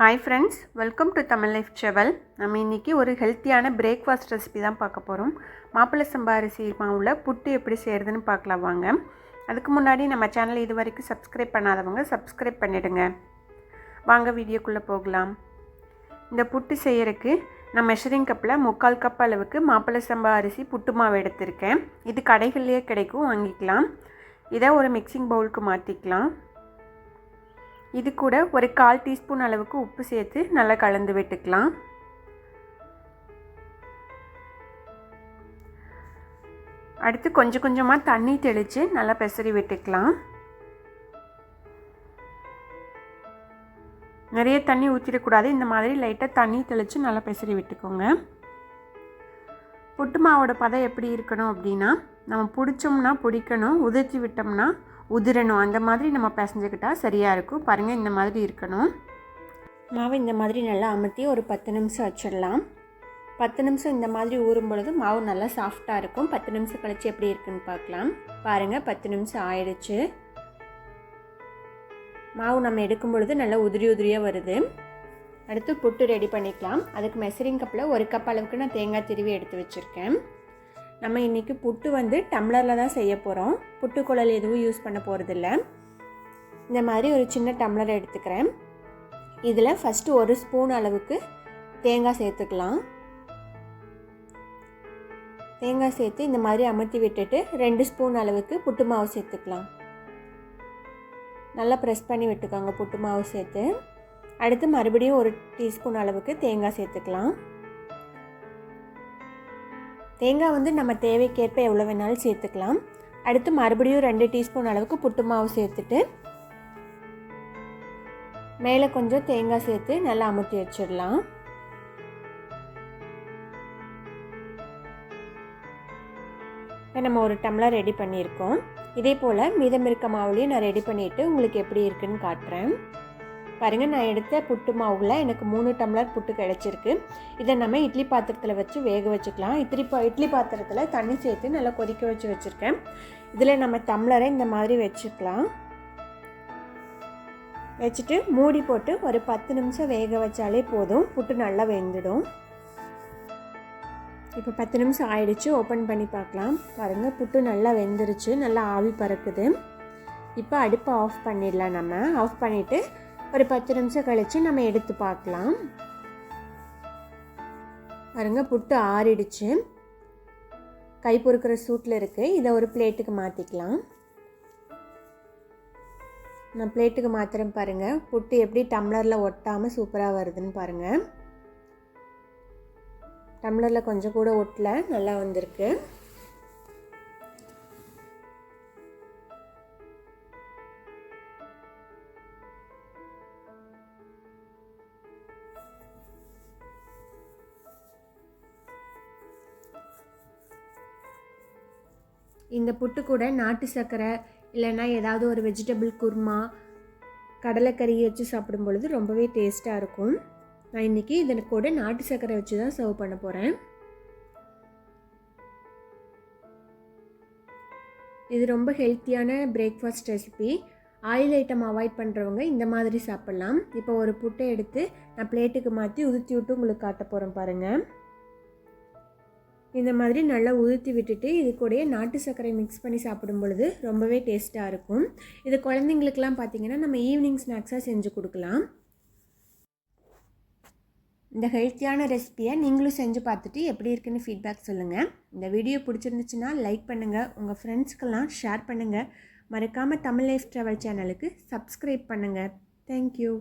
Hi friends welcome to Tamil life travel நம்ம இன்றைக்கி ஒரு ஹெல்த்தியான பிரேக்ஃபாஸ்ட் ரெசிபி தான் பார்க்க போகிறோம் மாப்பிள்ளை சம்பா அரிசி மாவில் புட்டு எப்படி செய்கிறதுன்னு பார்க்கலாம் வாங்க. அதுக்கு முன்னாடி நம்ம சேனல் இது வரைக்கும் சப்ஸ்கிரைப் பண்ணாதவங்க சப்ஸ்கிரைப் பண்ணிவிடுங்க வாங்க வீடியோக்குள்ளே போகலாம். இந்த புட்டு செய்யறதுக்கு நான் மெஷரிங் கப்பில் முக்கால் கப் அளவுக்கு மாப்பிள்ளை சம்பா அரிசி புட்டு மாவு எடுத்திருக்கேன். இது கடைகள்லேயே கிடைக்கும் வாங்கிக்கலாம். இதை ஒரு மிக்சிங் பவுலுக்கு மாற்றிக்கலாம் இது கூட ஒரு கால் டீஸ்பூன் அளவுக்கு உப்பு சேர்த்து நல்லா கலந்து விட்டுக்கலாம். அடுத்து கொஞ்சம் கொஞ்சமாக தண்ணி தெளித்து நல்லா பெசரி விட்டுக்கலாம். நிறைய தண்ணி ஊற்றிடக்கூடாது இந்த மாதிரி லைட்டாக தண்ணி தெளித்து நல்லா பெசரி விட்டுக்கோங்க. புட்டு மாவோட பதம் எப்படி இருக்கணும் அப்படின்னா நம்ம பிடிச்சோம்னா பிடிக்கணும் உதிர்த்தி விட்டோம்னா உதிரணும். அந்த மாதிரி நம்ம பிசைஞ்சிக்கிட்டால் சரியாக இருக்கும். பாருங்கள் இந்த மாதிரி இருக்கணும். மாவை இந்த மாதிரி நல்லா அமுத்தி ஒரு பத்து நிமிஷம் வச்சிடலாம். பத்து நிமிஷம் இந்த மாதிரி ஊறும் பொழுது மாவு நல்லா சாஃப்டாக இருக்கும். பத்து நிமிஷம் கழித்து எப்படி இருக்குன்னு பார்க்கலாம். பாருங்கள் பத்து நிமிஷம் ஆயிடுச்சு. மாவு நம்ம எடுக்கும் பொழுது நல்லா உதிரி உதிரியாக வருது. அடுத்து புட்டு ரெடி பண்ணிக்கலாம். அதுக்கு மெசரிங் கப்பில் ஒரு கப் அளவுக்கு நான் தேங்காய் திருவி எடுத்து வச்சுருக்கேன். நம்ம இன்றைக்கி புட்டு வந்து டம்ளரில் தான் செய்ய போகிறோம் புட்டு குழல் எதுவும் யூஸ் பண்ண போகிறதில்ல இந்த மாதிரி ஒரு சின்ன டம்ளர் எடுத்துக்கிறேன். இதில் ஃபஸ்ட்டு ஒரு ஸ்பூன் அளவுக்கு தேங்காய் சேர்த்துக்கலாம். தேங்காய் சேர்த்து இந்த மாதிரி அமர்த்தி விட்டுட்டு ரெண்டு ஸ்பூன் அளவுக்கு புட்டு மாவு சேர்த்துக்கலாம். நல்லா ப்ரெஸ் பண்ணி விட்டுக்கோங்க புட்டு மாவு சேர்த்து. அடுத்து மறுபடியும் ஒரு டீஸ்பூன் அளவுக்கு தேங்காய் சேர்த்துக்கலாம். தேங்காய் வந்து நம்ம தேவைக்கேற்ப எவ்வளோ வேணாலும் சேர்த்துக்கலாம். அடுத்து மறுபடியும் ரெண்டு டீஸ்பூன் அளவுக்கு புட்டு மாவு சேர்த்துட்டு மேலே கொஞ்சம் தேங்காய் சேர்த்து நல்லா அமுத்தி வச்சிடலாம். இப்போ நம்ம ஒரு டம்ளர் ரெடி பண்ணியிருக்கோம். இதே போல் மீதம் இருக்க மாவுலையும் நான் ரெடி பண்ணிவிட்டு உங்களுக்கு எப்படி இருக்குன்னு காட்டுறேன். பாருங்கள் நான் எடுத்த புட்டு மாவில் எனக்கு மூணு டம்ளர் புட்டு கிடச்சிருக்கு. இதை நம்ம இட்லி பாத்திரத்தில் வச்சு வேக வச்சுக்கலாம். இட்லி பா இட்லி பாத்திரத்தில் தண்ணி சேர்த்து நல்லா கொதிக்க வச்சு வச்சுருக்கேன். இதில் நம்ம டம்ளரை இந்த மாதிரி வச்சுக்கலாம். வச்சுட்டு மூடி போட்டு ஒரு பத்து நிமிஷம் வேக வச்சாலே போதும். புட்டு நல்லா வெந்துடும். இப்போ பத்து நிமிஷம் ஆயிடுச்சு. ஓப்பன் பண்ணி பார்க்கலாம். பாருங்கள் புட்டு நல்லா வெந்துருச்சு. நல்லா ஆவி பறக்குது. இப்போ அடுப்பை ஆஃப் பண்ணிடலாம் நம்ம. ஆஃப் பண்ணிவிட்டு ஒரு பத்து நிமிஷம் கழித்து நம்ம எடுத்து பார்க்கலாம். பாருங்க புட்டு ஆறிடுச்சு. கை பொறுக்கிற சூட்டில் இருக்குது இதை ஒரு பிளேட்டுக்கு மாற்றிக்கலாம் நான் பிளேட்டுக்கு மாத்திரம் பாருங்கள் புட்டு எப்படி டம்ளரில் ஒட்டாமல் சூப்பராக வருதுன்னு பாருங்கள் டம்ளரில் கொஞ்சம் கூட ஒட்டல. நல்லா வந்திருக்கு. இந்த புட்டு கூட நாட்டு சர்க்கரை இல்லைன்னா ஏதாவது ஒரு வெஜிடபிள் குருமா கடலைக்கறி வச்சு சாப்பிடும் பொழுது ரொம்பவே டேஸ்ட்டாக இருக்கும். நான் இன்றைக்கி இதனை கூட நாட்டு சர்க்கரை வச்சு தான் சர்வ் பண்ண போகிறேன் இது ரொம்ப ஹெல்த்தியான breakfast recipe oil item avoid பண்ணுறவங்க இந்த மாதிரி சாப்பிட்லாம். இப்போ ஒரு புட்டை எடுத்து நான் பிளேட்டுக்கு மாற்றி உதுத்தி விட்டு உங்களுக்கு காட்ட போகிறேன் பாருங்கள் இந்த மாதிரி நல்லா உதுத்தி விட்டுட்டு இது கூடயே நாட்டு சர்க்கரை மிக்ஸ் பண்ணி சாப்பிடும் பொழுது ரொம்பவே டேஸ்ட்டாக இருக்கும். இது குழந்தைங்களுக்கெல்லாம் பார்த்திங்கன்னா நம்ம ஈவினிங் ஸ்நாக்ஸாக செஞ்சு கொடுக்கலாம். இந்த ஹெல்த்தியான ரெசிப்பியை நீங்களும் செஞ்சு பார்த்துட்டு எப்படி இருக்குன்னு ஃபீட்பேக் சொல்லுங்கள் இந்த வீடியோ பிடிச்சிருந்துச்சுன்னா லைக் பண்ணுங்கள் உங்கள் ஃப்ரெண்ட்ஸ்க்கெல்லாம் ஷேர் பண்ணுங்கள் மறக்காமல் தமிழ் லைஃப் ட்ராவல் சேனலுக்கு சப்ஸ்கிரைப் பண்ணுங்கள் தேங்க்யூ